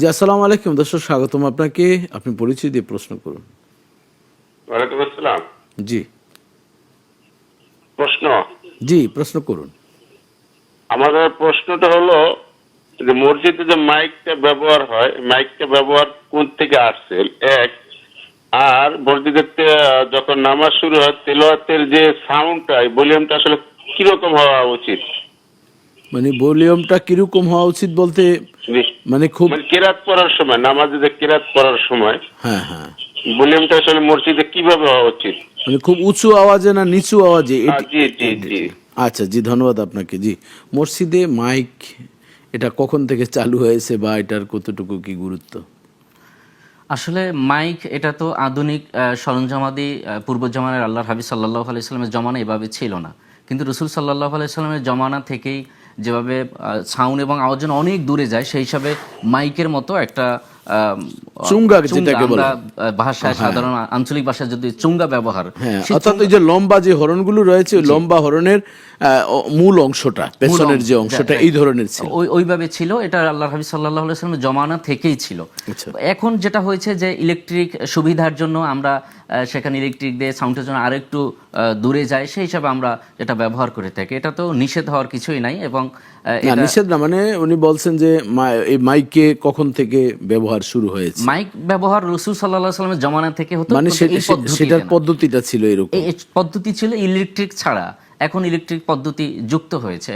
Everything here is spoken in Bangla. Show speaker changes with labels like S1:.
S1: জি আসসালামু আলাইকুম। দর্শক স্বাগতম আপনাকে। আপনি পরিচয় দিয়ে প্রশ্ন করুন।
S2: ওয়ালাইকুম আসসালাম।
S1: জি।
S2: প্রশ্ন?
S1: জি প্রশ্ন করুন।
S2: আমাদের প্রশ্নটা হলো যে মসজিদে যে মাইকটা ব্যবহার হয় মাইকটা ব্যবহার কোন থেকে আসছে? এক আর মসজিদের যখন নামাজ শুরু হয় তেলোয়াতের যে সাউন্ডটা ভলিউমটা আসলে কীরকম হওয়া উচিত?
S1: মানে ভলিউমটা কীরকম হওয়া উচিত বলতে মানে খুব
S2: মানে কেরাত পড়ার সময় নামাজে যে কেরাত পড়ার সময়
S1: হ্যাঁ হ্যাঁ।
S2: ভলিউমটা আসলে মসজিদে কীভাবে হওয়া উচিত?
S1: মানে খুব উঁচু আওয়াজে না নিচু আওয়াজে?
S2: জি জি জি।
S1: আচ্ছা জি ধন্যবাদ আপনাকে। জি মসজিদে মাইক এটা কখন থেকে চালু হয়েছে বা এটার কতটুকু কি গুরুত্ব?
S3: আসলে মাইক এটা তো আধুনিক আহ, সরঞ্জামাদি পূর্ব জমানার আল্লাহ হাবিব সাল্লাহ আলাইস্লামের জমানা এভাবে ছিল না। কিন্তু রসুল সাল্লাহ আলাইস্লামের জমানা থেকেই যেভাবে সাউন্ড এবং আওয়াজ অনেক দূরে যায় সেই হিসাবে মাইকের মতো একটা
S1: চুঙ্গা যেটাকে বলে।
S3: ভাষায় সাধারণ আঞ্চলিক ভাষায় যদি চুঙ্গা ব্যবহার
S1: হ্যাঁ অর্থাৎ ওই যে লম্বা যে হরণগুলো রয়েছে লম্বা হরণের মূল অংশটা পেছনের যে অংশটা এই ধরনের ছিল।
S3: ওই ওইভাবে ছিল এটা আল্লাহ হাবিব সাল্লাহ আলাইস্লামের জমানা থেকেই ছিল।
S1: আচ্ছা।
S3: এখন যেটা হয়েছে যে ইলেকট্রিক সুবিধার জন্য আমরা সেখানে ইলেকট্রিক দিয়ে সাউন্ডের জন্য আরেকটু দূরে যায় সেই হিসাবে আমরা এটা ব্যবহার করে থাকি। এটা তো নিষেধ হওয়ার কিছুই নাই এবং
S1: নিষেধ না মানে উনি বলছেন যে এই মাইকে কখন থেকে ব্যবহার শুরু হয়েছে।
S3: মাইক ব্যবহার রসুল সাল্লাহ সাল্লামের জমানা থেকে হতো
S1: মানে সেটার পদ্ধতিটা ছিল এরকম।
S3: পদ্ধতি ছিল ইলেকট্রিক ছাড়া। এখন ইলেকট্রিক পদ্ধতি যুক্ত হয়েছে।